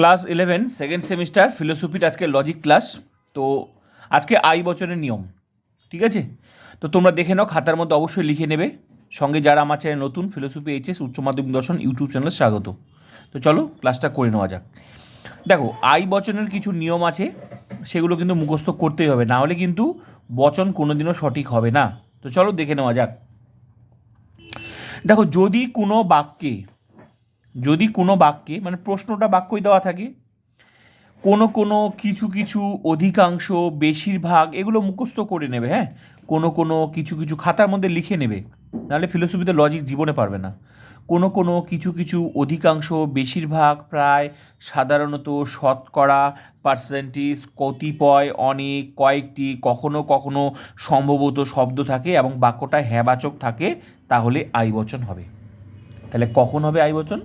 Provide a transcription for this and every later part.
Class eleven second semester ফিলোসফির আজকে logic class তো আজকে আই বছরের নিয়ম, ঠিক আছে? তো তোমরা দেখে নাও, খাতার মধ্যে অবশ্যই লিখে নেবে। সঙ্গে যারা আমার চ্যানেল নতুন ফিলোসফি এইচএস উচ্চ মাধ্যমিক দর্শন ইউটিউব চ্যানেল স্বাগত। তো চলো ক্লাসটা করে নেওয়া যাক। দেখো আই বচনের কিছু নিয়ম আছে, সেগুলো কিন্তু মুখস্থ করতেই হবে, না হলে কিন্তু বচন কোনোদিনও সঠিক হবে না। তো চলো দেখে নেওয়া যাক। দেখো, যদি কোনো বাক্যে যদি কোনো বাক্যে মানে প্রশ্নটা বাক্যই দেওয়া থাকে, কোনো কোনো কিছু কিছু অধিকাংশ বেশিরভাগ এগুলো মুখস্থ করে নেবে হ্যাঁ? কোনো কোনো কিছু কিছু খাতার মধ্যে লিখে নেবে, নাহলে ফিলোসফিতে লজিক জীবনে পারবে না। কোনো কোনো কিছু কিছু অধিকাংশ বেশিরভাগ প্রায় সাধারণত শতকরা পার্সেন্টেজ কতিপয় অনেক কয়েকটি কখনো কখনো সম্ভবত শব্দ থাকে এবং বাক্যটা হ্যাবাচক থাকে, তাহলে আইবচন হবে। তাহলে কখন হবে আইবচন?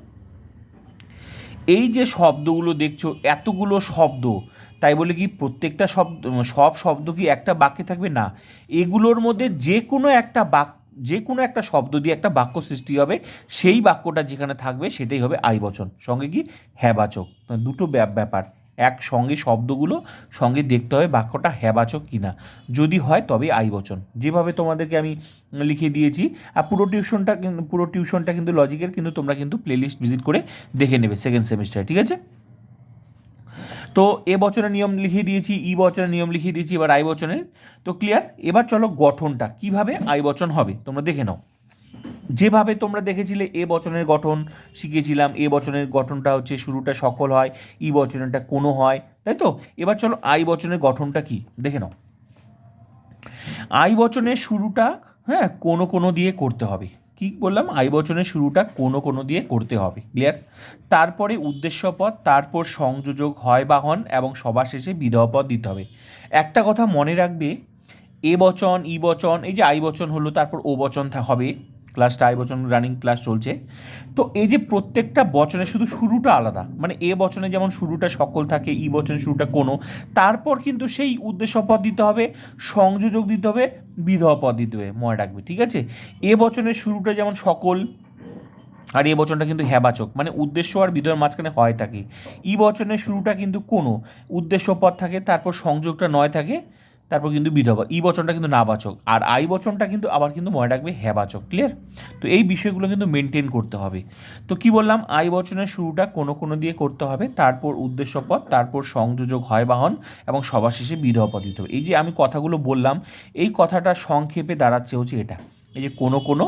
এই যে শব্দগুলো দেখছ, এতগুলো শব্দ, তাই বলে কি প্রত্যেকটা শব্দ, সব শব্দ কি একটা বাক্যে থাকবে? না। এগুলোর মধ্যে যে কোনো একটা বাক, যে কোনো একটা শব্দ দিয়ে একটা বাক্য সৃষ্টি হবে, সেই বাক্যটা যেখানে থাকবে, সেটাই হবে আইবচন। সঙ্গে কি? হ্যাবাচক। দুটো ব্যাপ- ব্যাপার। এক সঙ্গে শব্দগুলো সঙ্গে দেখতে হবে বাক্যটা হ্যাবাচক কিনা। যদি হয় তবে আইবচন যেভাবে তোমাদেরকে আমি লিখে দিয়েছি, আর পুরো টিউশনটা পুরো টিউশনটা কিন্তু লজিকের, কিন্তু তোমরা কিন্তু প্লেলিস্ট ভিজিট করে দেখে নেবে সেকেন্ড সেমিস্টারে ঠিক আছে? তো এ বছরের নিয়ম লিখে দিয়েছি, ই বছরের নিয়ম লিখিয়ে দিয়েছি, এবার আই বচনের। তো ক্লিয়ার এবার চলো গঠনটা, কীভাবে আই বচন হবে, তোমরা দেখে নাও। যেভাবে তোমরা দেখেছিলে এ বচনের গঠন শিখেছিলাম, এ বচনের গঠনটা হচ্ছে শুরুটা সকল হয়, ই বচনেরটা কোনো হয়, তাই তো? এবার চলো আই বচনের গঠনটা কি? দেখে নাও। আই বচনের শুরুটা হ্যাঁ কোনো কোনো দিয়ে করতে হবে। কি বললাম? আই বচনের শুরুটা কোনো কোনো দিয়ে করতে হবে, ক্লিয়ার? তারপরে উদ্দেশ্য পদ তারপর সংযোজক হয় বাহন এবং সবার শেষে বিধবা পদ দিতে হবে। একটা কথা মনে রাখবে, এ বচন, ই বচন, এই যে আই বচন হলো, তারপর ও বচন হবে। ক্লাসটা আই বচন রানিং ক্লাস চলছে। তো এই যে প্রত্যেকটা বচনের শুধু শুরুটা আলাদা মানে এ বচনে যেমন শুরুটা সকল থাকে, ই বচনে শুরুটা কোনো, তারপর কিন্তু সেই উদ্দেশ্য পদ দিতে হবে, সংযোজক দিতে হবে, বিধবা পদ দিতে হবে, মনে রাখবে, ঠিক আছে? এ বচনের শুরুটা যেমন সকল, আর এ বচনটা কিন্তু হ্যাবাচক মানে উদ্দেশ্য আর বিধবার মাঝখানে হয় থাকে। ই বচনের শুরুটা কিন্তু কোনো, উদ্দেশ্য পদ থাকে, তারপর সংযোগটা নয় থাকে তারপর কিন্তু বিধবা। ই বচনটা কিন্তু নাবাচক, আর আই বচনটা কিন্তু আবার কিন্তু মনে রাখবে হ্যাবাচক ক্লিয়ার তো এই বিষয়গুলো কিন্তু মেনটেন করতে হবে। তো কি বললাম? আই বচনের শুরুটা কোনো কোনো দিয়ে করতে হবে, তারপর উদ্দেশ্য পদ তারপর সংযোজক হয় বাহন এবং সবার শেষে বিধবা দিতে হবে। এই যে আমি কথাগুলো বললাম, এই কথাটা সংক্ষেপে দাঁড়াচ্ছে হচ্ছে এটা। এই যে কোনো কোনো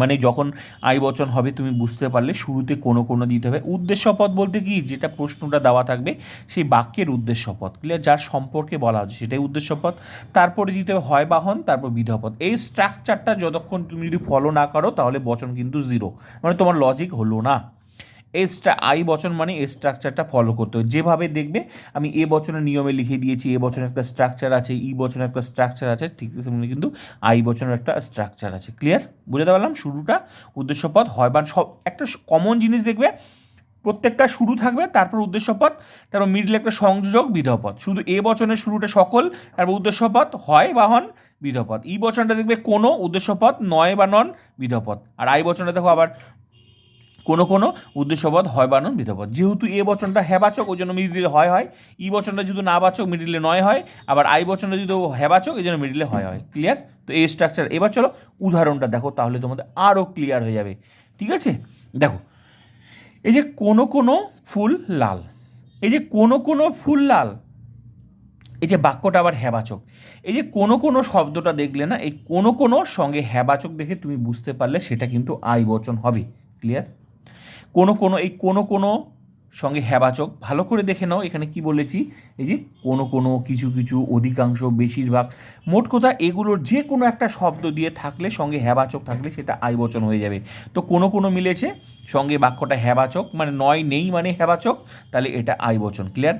মানে যখন আই বচন হবে, তুমি বুঝতে পারলে শুরুতে কোনো কোনো দিতে হবে। উদ্দেশ্য পদ বলতে কি? যেটা প্রশ্নটা দেওয়া থাকবে, সেই বাক্যের উদ্দেশ্য পদ ক্লিয়ার যার সম্পর্কে বলা হচ্ছে সেটাই উদ্দেশ্য পদ তারপরে দিতে হবে হয় বাহন তারপর বিধপথ এই স্ট্রাকচারটা যতক্ষণ তুমি যদি ফলো না করো, তাহলে বচন কিন্তু জিরো মানে তোমার লজিক হলো না। এই স্ট্রা আই বচন মানে এই স্ট্রাকচারটা ফলো করতে হবে। যেভাবে দেখবে, আমি এ বচনের নিয়মে লিখে দিয়েছি, এ বচনের একটা স্ট্রাকচার আছে, ই বচনের একটা স্ট্রাকচার আছে, ঠিক তেমনি কিন্তু আই বচনের একটা স্ট্রাকচার আছে। ক্লিয়ার বুঝতে পারলাম? শুরুটা উদ্দেশ্যপদ হয় বা সব, একটা কমন জিনিস দেখবে, প্রত্যেকটা শুরু থাকবে, তারপর উদ্দেশ্যপদ তারপর মিডলে একটা সংযোজক বিধপদ শুধু এ বচনের শুরুটা সকল, তারপর উদ্দেশ্যপদ হয় বা হন বিধপদ ই বচনটা দেখবে কোনো উদ্দেশ্যপদ নয় বা নন বিধপদ আর আই বচনটা দেখো আবার কোনো কোনো উদ্দেশ্যপদ হয় বানন বিধপদ যেহেতু এ বচনটা হেবাচক ওই জন্য মিডিলে হয় হয়। ই বচনটা যদি না বাচক মিডিলে নয় হয়। আবার আই বচনটা যদি হেবাচক এই জন্য মিডিলে হয় হয়। ক্লিয়ার তো এই স্ট্রাকচার এবার চলো উদাহরণটা দেখো, তাহলে তোমাদের আরও ক্লিয়ার হয়ে যাবে। ঠিক আছে? দেখো, এই যে কোনো কোনো ফুল লাল, এই যে কোনো কোনো ফুল লাল, এই যে বাক্যটা আবার হ্যাবাচক এই যে কোনো কোনো শব্দটা দেখলে না, এই কোনো কোনো সঙ্গে হ্যাবাচক দেখে তুমি বুঝতে পারলে সেটা কিন্তু আই বচন হবে। ক্লিয়ার কোনো কোনো এই কোনো কোনো সঙ্গে হ্যাবাচক। ভালো করে দেখে নাও, এখানে কি বলেছি? এই যে কোনো কোনো, কিছু কিছু, অধিকাংশ, বেশিরভাগ, মোট কথা এগুলোর যে কোনো একটা শব্দ দিয়ে থাকলে, সঙ্গে হ্যাবাচক থাকলে সেটা আইবচন হয়ে যাবে। তো কোনো কোনো মিলেছে? সঙ্গে বাক্যটা হ্যাবাচক মানে নয় নেই মানে হ্যাবাচক, তাহলে এটা আইবচন ক্লিয়ার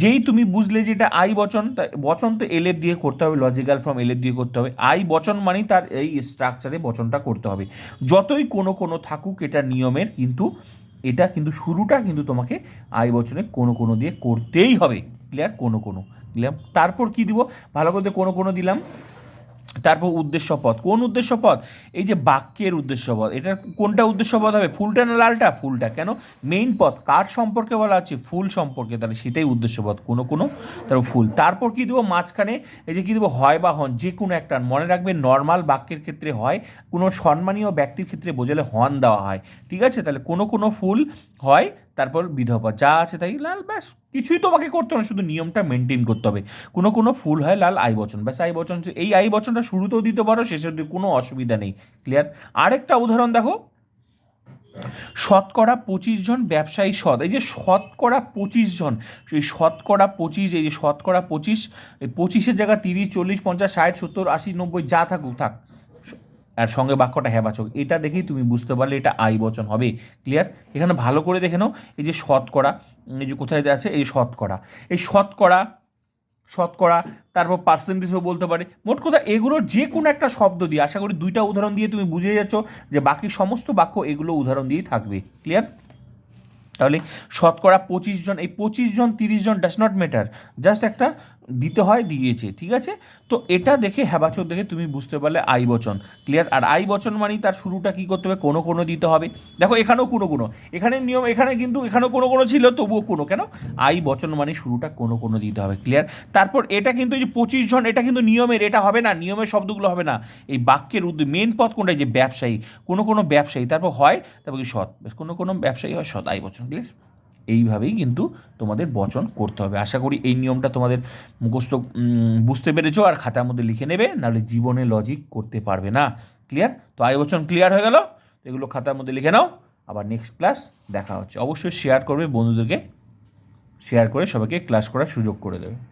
যেই তুমি বুঝলে যে এটা আই বচন বচন তো এলের দিয়ে করতে হবে লজিক্যাল ফর্ম এলের দিয়ে করতে হবে। আই বচন মানেই তার এই স্ট্রাকচারে বচনটা করতে হবে। যতই কোনো কোনো থাকুক, এটা নিয়মের, কিন্তু এটা কিন্তু শুরুটা কিন্তু তোমাকে আই বচনে কোনো কোনো দিয়ে করতেই হবে। ক্লিয়ার কোনো কোনো দিলাম। তারপর কি দিব? ভালো করে কোনো কোনো দিলাম। তারপর উদ্দেশ্য পদ কোন উদ্দেশ্য পদ এই যে বাক্যের উদ্দেশ্য পদ এটা কোনটা উদ্দেশ্য পদ হবে? ফুলটা না লালটা? ফুলটা। কেন? মেইন পদ কার সম্পর্কে বলা হচ্ছে ফুল সম্পর্কে। তাহলে সেটাই উদ্দেশ্য পদ কোনো কোনো? তারপর ফুল। তারপর কি দেবো? মাঝখানে এই যে কি দেবো? হয় বা হন। যে কোনো একটা। মনে রাখবে নর্মাল বাক্যের ক্ষেত্রে হয়। কোনো সম্মানীয় ব্যক্তির ক্ষেত্রে বোঝালে হন দেওয়া হয়। ঠিক আছে? তাহলে কোনো কোনো ফুল হয় তারপর বিধবা, যা আছে তাই, লাল, ব্যাস, কিছুই তোমাকে করতে হবে শুধু নিয়মটা মেনটেন করতে হবে। কোনো কোনো ফুল হয় লাল, আই বচন, ব্যাস, আই বচন এই আই বচনটা শুরুতেও দিতে পারো শেষের দিকে কোনো অসুবিধা নেই ক্লিয়ার আরেকটা উদাহরণ দেখো। শতকরা পঁচিশ জন ব্যবসায়ী সৎ, এই যে শতকরা পঁচিশ জন, এই শতকরা পঁচিশ, এই যে শতকরা পঁচিশ, এই পঁচিশের জায়গা তিরিশ, চল্লিশ, পঞ্চাশ, ষাট, সত্তর, আশি, নব্বই, যা থাকুক, থাক। আর সঙ্গে বাক্যটা হ্যাবাচক এটা দেখেই তুমি বুঝতে পারলে এটা আই বচন হবে। ক্লিয়ার এখানে ভালো করে দেখে নাও, এই যে শতকরা এই যে কোথায় আছে, এই শতকরা এই শতকরা শতকরা তারপর পার্সেন্টেজও বলতে পারে। মোট কথা এগুলোর যে কোনো একটা শব্দ দিয়ে, আশা করি দুইটা উদাহরণ দিয়ে তুমি বুঝে যাচ্ছ যে বাকি সমস্ত বাক্য এগুলো উদাহরণ দিয়েই থাকবে। ক্লিয়ার তাহলে শতকরা পঁচিশ জন, এই পঁচিশ জন, তিরিশ জন ডাস নট ম্যাটার জাস্ট একটা দিতে হয়, দিয়েছে, ঠিক আছে? তো এটা দেখে হ্যাবাচক দেখে তুমি বুঝতে পারলে আই বচন ক্লিয়ার আর আই বচন মানেই তার শুরুটা কী করতে হবে? কোনো কোনো দিতে হবে। দেখো, এখানেও কোনো কোনো। এখানে নিয়ম, এখানে কিন্তু এখানেও কোনো কোনো ছিল, তবুও কোনো। কেন? আই বচন মানে শুরুটা কোনো কোনো দিতে হবে ক্লিয়ার তারপর এটা কিন্তু এই যে পঁচিশ জন, এটা কিন্তু নিয়মের, এটা হবে না, নিয়মের শব্দগুলো হবে না। এই বাক্যের উদ্যোগ মেন পথ কোনটা? যে ব্যবসায়ী। কোনো কোনো ব্যবসায়ী, তারপর হয়, তারপর কি সৎ? কোনো কোনো ব্যবসায়ী হয় সৎ, আই বচন ক্লিয়ার এইভাবেই কিন্তু তোমাদের বচন করতে হবে। আশা করি এই নিয়মটা তোমাদের মুখস্থ বুঝতে পেরেছ আর খাতার মধ্যে লিখে নেবে, নাহলে জীবনে লজিক করতে পারবে না। ক্লিয়ার তো আয় বচন ক্লিয়ার হয়ে গেল? এগুলো খাতার মধ্যে লিখে নাও। আবার নেক্সট ক্লাস দেখা হচ্ছে। অবশ্যই শেয়ার করবে, বন্ধুদেরকে শেয়ার করে সবাইকে ক্লাস করার সুযোগ করে দেবে।